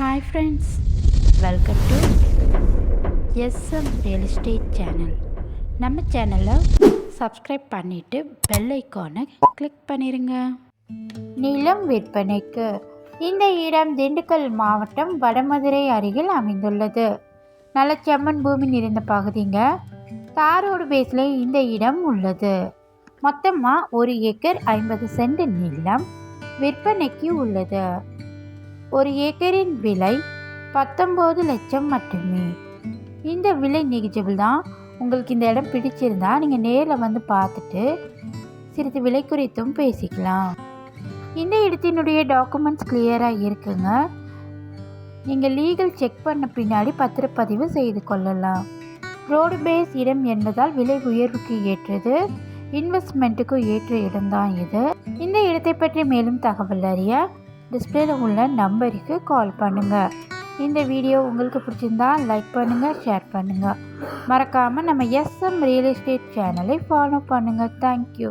Hi friends welcome to SM real estate channel நம்ம சேனலை subscribe பண்ணிவிட்டு பெல் ஐக்கானை கிளிக் பண்ணிடுங்க நிலம் விற்பனைக்கு இந்த இடம் திண்டுக்கல் மாவட்டம் வடமதுரை அருகில் அமைந்துள்ளது. நல்ல செம்மன் பூமி நிறைந்த பகுதிங்க தாரோடு பேஸில் இந்த இடம் உள்ளது. மொத்தமாக ஒரு ஏக்கர் ஐம்பது சென்ட் நிலம் விற்பனைக்கு உள்ளது. ஒரு ஏக்கரின் விலை பத்தொம்போது லட்சம் மட்டுமே. இந்த விலை நெகிஜபிள் தான். உங்களுக்கு இந்த இடம் பிடிச்சிருந்தா நீங்கள் நேரில் வந்து பார்த்துட்டு சிறிது விலை குறித்தும் பேசிக்கலாம். இந்த இடத்தினுடைய டாக்குமெண்ட்ஸ் கிளியராக இருக்குங்க. நீங்கள் லீகல் செக் பண்ண பின்னாடி பத்திரப்பதிவு செய்து கொள்ளலாம். ரோடு பேஸ் இடம் என்பதால் விலை உயர்வுக்கு ஏற்றது. இன்வெஸ்ட்மெண்ட்டுக்கு ஏற்ற இடம்தான் இது. இந்த இடத்தை பற்றி மேலும் தகவல் அறிய டிஸ்பிளேல உள்ள நம்பருக்கு கால் பண்ணுங்கள் இந்த வீடியோ உங்களுக்கு பிடிச்சிருந்தா லைக் பண்ணுங்கள் ஷேர் பண்ணுங்கள் மறக்காமல் நம்ம எஸ்எம் ரியல் எஸ்டேட் சேனலை ஃபாலோ பண்ணுங்கள் தேங்க்யூ